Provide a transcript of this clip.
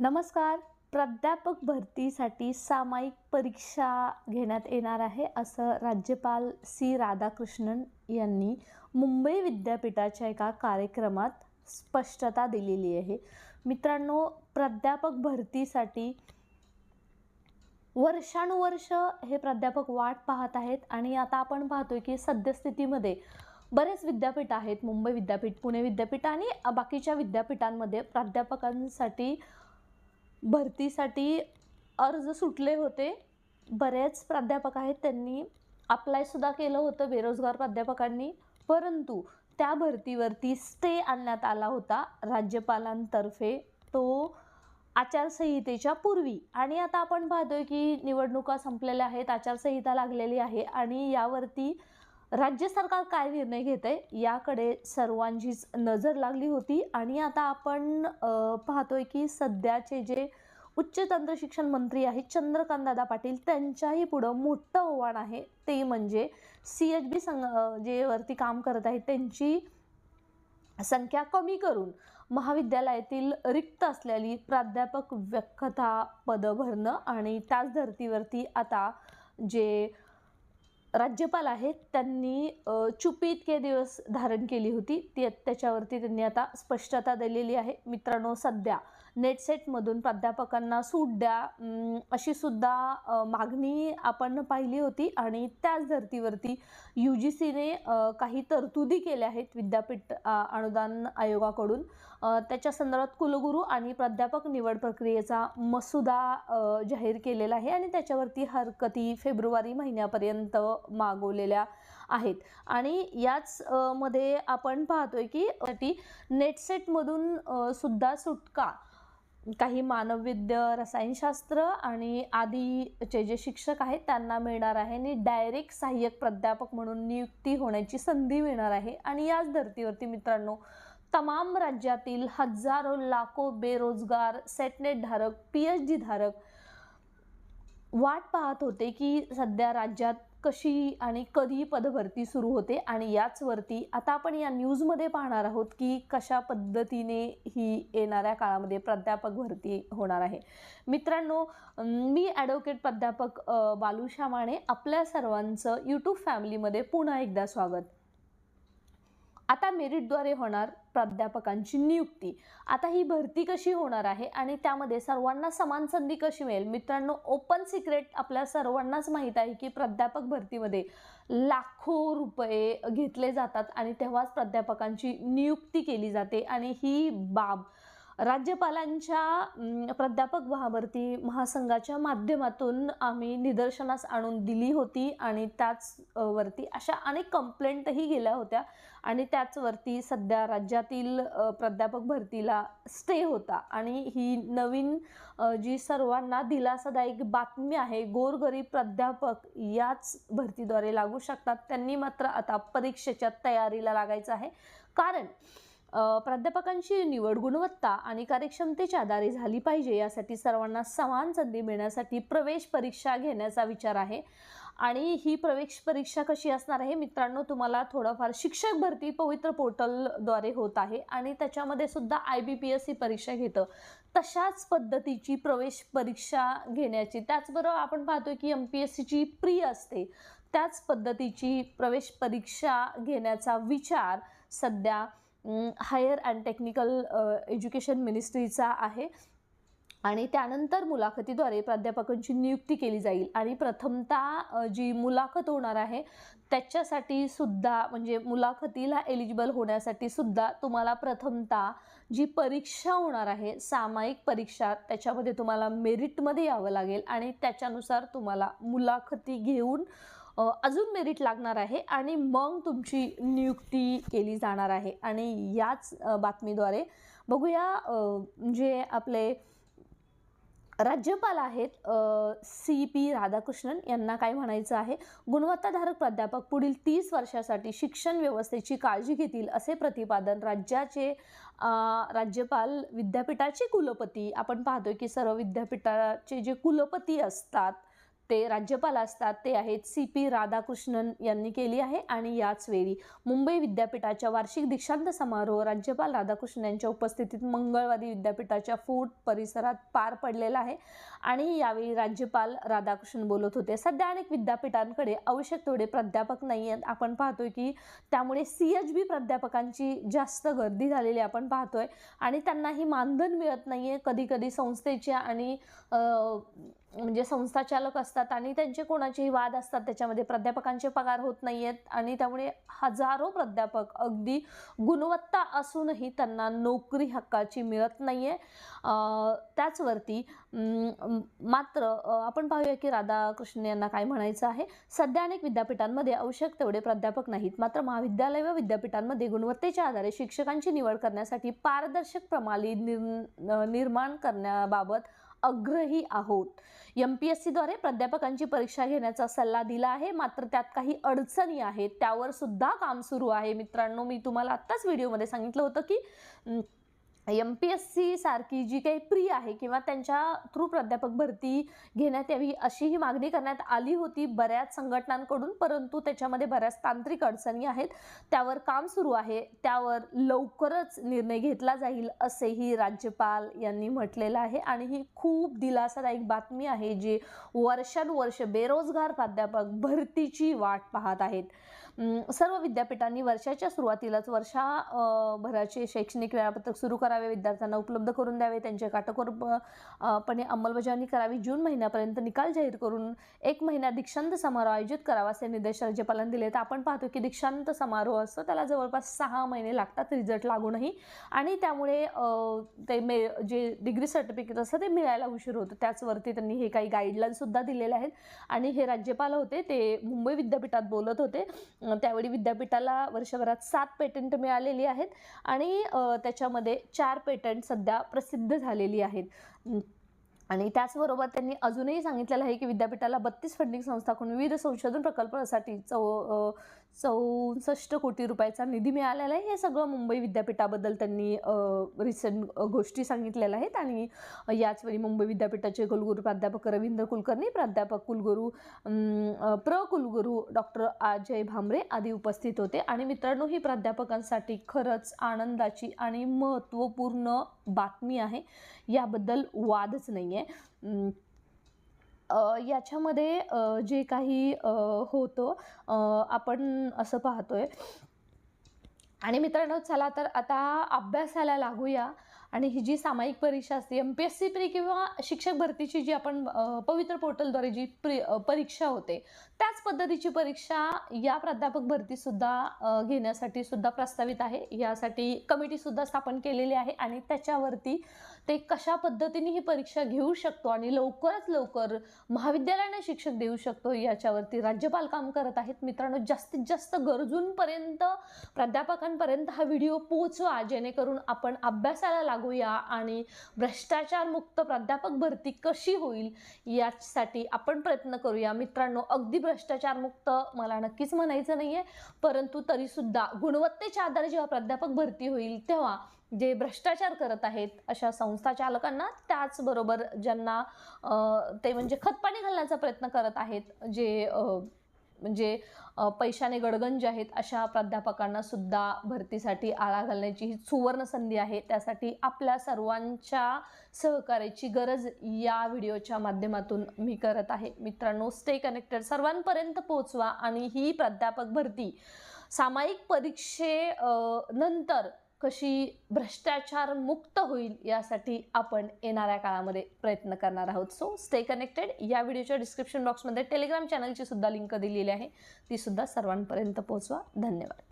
नमस्कार. प्राध्यापक भरतीसाठी सामायिक परीक्षा घेण्यात येणार आहे असं राज्यपाल सी राधाकृष्णन यांनी मुंबई विद्यापीठाच्या एका कार्यक्रमात स्पष्टता दिलेली आहे. मित्रांनो प्राध्यापक भरतीसाठी वर्षानुवर्ष हे प्राध्यापक वाट पाहत आहेत आणि आता आपण पाहतोय की सद्यस्थितीमध्ये बरेच विद्यापीठ आहेत. मुंबई विद्यापीठ पुणे विद्यापीठ आणि बाकीच्या विद्यापीठांमध्ये प्राध्यापकांसाठी भरतीसाठी अर्ज सुटले होते. बरेच प्राध्यापक आहेत त्यांनी अप्लायसुद्धा केलं होतं बेरोजगार प्राध्यापकांनी. परंतु त्या भरतीवरती स्टे आणण्यात आला होता राज्यपालांतर्फे तो आचारसंहितेच्या पूर्वी. आणि आता आपण पाहतोय की निवडणुका संपलेल्या आहेत आचारसंहिता लागलेली आहे आणि यावरती राज्य सरकार काय निर्णय घेत आहे याकडे सर्वांचीच नजर लागली होती. आणि आता आपण पाहतोय की सध्याचे जे उच्च तंत्र शिक्षण मंत्री आहेत चंद्रकांतदादा पाटील त्यांच्याही पुढं मोठं आव्हान आहे. ते म्हणजे सी एच बी संघ जे वरती काम करत आहेत त्यांची संख्या कमी करून महाविद्यालयातील रिक्त असलेली प्राध्यापक व्याख्याता पदं भरणं आणि त्याच धर्तीवरती आता जे राज्यपाल आहेत त्यांनी चुपी इतके दिवस धारण केली होती. ती त्याच्यावरती त्यांनी आता स्पष्टता दिलेली आहे. मित्रांनो सध्या नेटसेटमधून प्राध्यापकांना सूट द्या अशी सुद्धा मागणी आपण पाहिली होती आणि त्याच धर्तीवरती यू जी सीने काही तरतुदी केल्या आहेत विद्यापीठ अनुदान आयोगाकडून. त्याच्या संदर्भात कुलगुरू आणि प्राध्यापक निवड प्रक्रियेचा मसुदा जाहीर केलेला आहे आणि त्याच्यावरती हरकती फेब्रुवारी महिन्यापर्यंत मागवलेल्या आहेत. आणि याच मध्ये आपण पाहतोय की नेटसेटमधून सुद्धा सुटका. काही मानवविद्य रसायनशास्त्र आणि आदीचे जे शिक्षक आहेत त्यांना मिळणार आहे आणि डायरेक्ट सहाय्यक प्राध्यापक म्हणून नियुक्ती होण्याची संधी मिळणार आहे. आणि याच धर्तीवरती मित्रांनो तमाम राज्यातील हजारो लाखो बेरोजगार सेटनेट धारक पी एच डी धारक वाट पाहत होते की सध्या राज्यात कशी आणि कधी पदभरती सुरू होते आणि याचवरती आता आपण या न्यूजमध्ये पाहणार आहोत की कशा पद्धतीने ही येणाऱ्या काळामध्ये प्राध्यापक भरती होणार आहे. मित्रांनो मी ॲडव्होकेट प्राध्यापक अ, बालू शामाणे आपल्या सर्वांचं यूट्यूब फॅमिलीमध्ये पुन्हा एकदा स्वागत. आता मेरिटद्वारे होणार प्राध्यापकांची नियुक्ती. आता ही भरती कशी होणार आहे आणि त्यामध्ये सर्वांना समान संधी कशी मिळेल? मित्रांनो ओपन सिक्रेट आपल्या सर्वांनाच माहीत आहे की प्राध्यापक भरतीमध्ये लाखो रुपये घेतले जातात आणि तेव्हाच प्राध्यापकांची नियुक्ती केली जाते आणि ही बाब राज्यपालांच्या प्राध्यापक भरती महासंघाच्या माध्यमातून आम्ही निदर्शनास आणून दिली होती आणि त्याच वरती अशा अनेक कंप्लेंटही गेल्या होत्या आणि त्याचवरती सध्या राज्यातील प्राध्यापक भरतीला स्टे होता. आणि ही नवीन जी सर्वांना दिलासादायक बातमी आहे गोरगरीब प्राध्यापक याच भरतीद्वारे लागू शकतात. त्यांनी मात्र आता परीक्षेच्या तयारीला लागायचं आहे. कारण प्राध्यापकांची निवड गुणवत्ता आणि कार्यक्षमतेच्या आधारे झाली पाहिजे यासाठी सर्वांना समान संधी मिळण्यासाठी प्रवेश परीक्षा घेण्याचा विचार आहे. आणि ही प्रवेश परीक्षा कशी असणार आहे? मित्रांनो तुम्हाला थोडंफार शिक्षक भरती पवित्र पोर्टलद्वारे होत आहे आणि त्याच्यामध्ये सुद्धा I B P S C परीक्षा घेतं. तशाच पद्धतीची प्रवेश परीक्षा घेण्याची त्याचबरोबर आपण पाहतोय की एम पी एस सीची प्री असते. त्याच पद्धतीची प्रवेश परीक्षा घेण्याचा विचार सध्या हायर अँड टेक्निकल एज्युकेशन मिनिस्ट्रीचा आहे. आणि त्यानंतर मुलाखतीद्वारे प्राध्यापकांची नियुक्ती केली जाईल. आणि प्रथमतः जी मुलाखत होणार आहे त्याच्यासाठी सुद्धा म्हणजे मुलाखतीला एलिजिबल होण्यासाठी सुद्धा तुम्हाला प्रथमतः जी परीक्षा होणार आहे सामायिक परीक्षा त्याच्यामध्ये तुम्हाला मेरिटमध्ये यावं लागेल. आणि त्याच्यानुसार तुम्हाला मुलाखती घेऊन अजून मेरिट लागणार आहे आणि मग तुमची नियुक्ती केली जाणार आहे. आणि याच बातमीद्वारे बघूया जे आपले राज्यपाल आहेत सी पी राधाकृष्णन यांना काय म्हणायचं आहे? गुणवत्ताधारक प्राध्यापक पुढील तीस वर्षासाठी शिक्षण व्यवस्थेची काळजी घेतील असे प्रतिपादन राज्याचे राज्यपाल विद्यापीठाचे कुलपती आपण पाहतोय की सर्व विद्यापीठाचे जे कुलपती असतात ते राज्यपाल असतात ते आहेत सी पी राधाकृष्णन यांनी केली आहे आणि याच वेळी मुंबई विद्यापीठाच्या वार्षिक दीक्षांत समारोह राज्यपाल राधाकृष्णन यांच्या उपस्थितीत मंगळवारी विद्यापीठाच्या फूट परिसरात पार पडलेला आहे आणि यावेळी राज्यपाल राधाकृष्णन बोलत होते. सध्या अनेक विद्यापीठांकडे आवश्यक तेवढे प्राध्यापक नाही आहेत. आपण पाहतोय की त्यामुळे सी एच बी प्राध्यापकांची जास्त गर्दी झालेली आपण पाहतोय आणि त्यांनाही मानधन मिळत नाही आहे कधीकधी संस्थेच्या आणि म्हणजे संस्थाचालक असतात आणि त्यांचे कोणाचेही वाद असतात त्याच्यामध्ये प्राध्यापकांचे पगार होत नाही आहेत आणि त्यामुळे हजारो प्राध्यापक अगदी गुणवत्ता असूनही त्यांना नोकरी हक्काची मिळत नाही आहे त्याचवरती मात्र आपण पाहूया की राधाकृष्ण यांना काय म्हणायचं आहे? सध्या अनेक विद्यापीठांमध्ये आवश्यक तेवढे प्राध्यापक नाहीत मात्र महाविद्यालय व विद्यापीठांमध्ये गुणवत्तेच्या आधारे शिक्षकांची निवड करण्यासाठी पारदर्शक प्रणाली निर्माण करण्याबाबत अग्रही आहोत. एम पी एस सीद्वारे प्राध्यापकांची परीक्षा घेण्याचा सल्ला दिला आहे. मात्र त्यात काही अडचणी आहेत. त्यावर सुद्धा काम सुरू आहे. मित्रांनो मी तुम्हाला आत्ताच व्हिडिओमध्ये सांगितलं होतं की एम पी एस सी सारखी जी काही प्री आहे किंवा त्यांच्या थ्रू प्राध्यापक भरती घेण्यात यावी अशी ही मागणी करण्यात आली होती बऱ्याच संघटनांकडून परंतु त्याच्यामध्ये बऱ्याच तांत्रिक अडचणी आहेत. त्यावर काम सुरू आहे. त्यावर लवकरच निर्णय घेतला जाईल असेही राज्यपाल यांनी म्हटलेलं आहे. आणि ही खूप दिलासादायक बातमी आहे जी वर्षानुवर्ष बेरोजगार प्राध्यापक भरतीची वाट पाहत आहेत. सर्व विद्यापीठांनी वर्षाच्या सुरुवातीलाच वर्षा भराचे शैक्षणिक वेळापत्रक सुरू करावे विद्यार्थ्यांना उपलब्ध करून द्यावे त्यांचे काटकोरपणे अंमलबजावणी करावी जून महिन्यापर्यंत निकाल जाहीर करून एक महिना दीक्षांत समारोह आयोजित करावा असे निर्देश राज्यपालांनी दिले तर आपण पाहतो की दीक्षांत समारोह असतो त्याला जवळपास सहा महिने लागतात रिझल्ट लागूनही. आणि त्यामुळे ते मे जे डिग्री सर्टिफिकेट असतं ते मिळायला उशीर होतो. त्याचवरती त्यांनी हे काही गाईडलाईनसुद्धा दिलेले आहेत. आणि हे राज्यपाल होते ते मुंबई विद्यापीठात बोलत होते. त्यावेळी विद्यापीठाला वर्षभरात सात पेटंट मिळालेली आहेत आणि त्याच्यामध्ये चार पेटंट सध्या प्रसिद्ध झालेली आहेत. आणि त्याचबरोबर त्यांनी अजूनही सांगितलेलं आहे की विद्यापीठाला बत्तीस फंडिंग संस्थाकडून विविध संशोधन प्रकल्पासाठी चौ चौसष्ट कोटी रुपयाचा निधी मिळालेला आहे. हे सगळं मुंबई विद्यापीठाबद्दल त्यांनी रिसेंट गोष्टी सांगितलेल्या आहेत. आणि याचवेळी मुंबई विद्यापीठाचे कुलगुरू प्राध्यापक रवींद्र कुलकर्णी प्राध्यापक कुलगुरू प्र कुलगुरू डॉक्टर अजय भामरे आदी उपस्थित होते. आणि मित्रांनो ही प्राध्यापकांसाठी खरंच आनंदाची आणि महत्त्वपूर्ण बातमी आहे. याबद्दल वादच नाही आहे याच्यामध्ये जे काही होतं आपण असं पाहतोय. आणि मित्रांनो चला तर आता अभ्यासाला लागूया. आणि ही जी सामायिक परीक्षा असते M P S C pre किंवा शिक्षक भरतीची जी आपण पवित्र पोर्टलद्वारे जी प्री परीक्षा होते त्याच पद्धतीची परीक्षा या प्राध्यापक भरतीसुद्धा घेण्यासाठी सुद्धा प्रस्तावित आहे. यासाठी कमिटीसुद्धा स्थापन केलेली आहे आणि त्याच्यावरती ते कशा पद्धतीने ही परीक्षा घेऊ शकतो आणि लवकरात लवकर महाविद्यालयाने शिक्षक देऊ शकतो याच्यावरती राज्यपाल काम करत आहेत. मित्रांनो जास्तीत जास्त गरजूंपर्यंत प्राध्यापकांपर्यंत हा व्हिडिओ पोहोचवा जेणेकरून आपण अभ्यासाला लागूया आणि भ्रष्टाचारमुक्त प्राध्यापक भरती कशी होईल यासाठी आपण प्रयत्न करूया. मित्रांनो अगदी भ्रष्टाचारमुक्त मला नक्कीच म्हणायचं नाही आहे परंतु तरीसुद्धा गुणवत्तेच्या आधारे जेव्हा प्राध्यापक भरती होईल तेव्हा जे भ्रष्टाचार करत आहेत अशा संस्था चालकांना त्याचबरोबर ज्यांना ते म्हणजे खतपाणी घालण्याचा प्रयत्न करत आहेत जे म्हणजे पैशाने गडगंज आहेत अशा प्राध्यापकांना सुद्धा भरतीसाठी आळा घालण्याची ही सुवर्ण संधी आहे. त्यासाठी आपल्या सर्वांच्या सहकार्याची गरज या व्हिडिओच्या माध्यमातून मी करत आहे. मित्रांनो स्टे कनेक्टेड सर्वांपर्यंत पोहोचवा आणि ही प्राध्यापक भरती सामायिक परीक्षे नंतर कशी भ्रष्टाचार मुक्त होईल यासाठी आपण येणाऱ्या काळामध्ये प्रयत्न करणार आहोत. सो स्टे कनेक्टेड या व्हिडिओच्या डिस्क्रिप्शन बॉक्समध्ये टेलिग्राम चॅनलची सुद्धा लिंक दिलेली आहे. ती सुद्धा सर्वांपर्यंत पोहोचवा. धन्यवाद.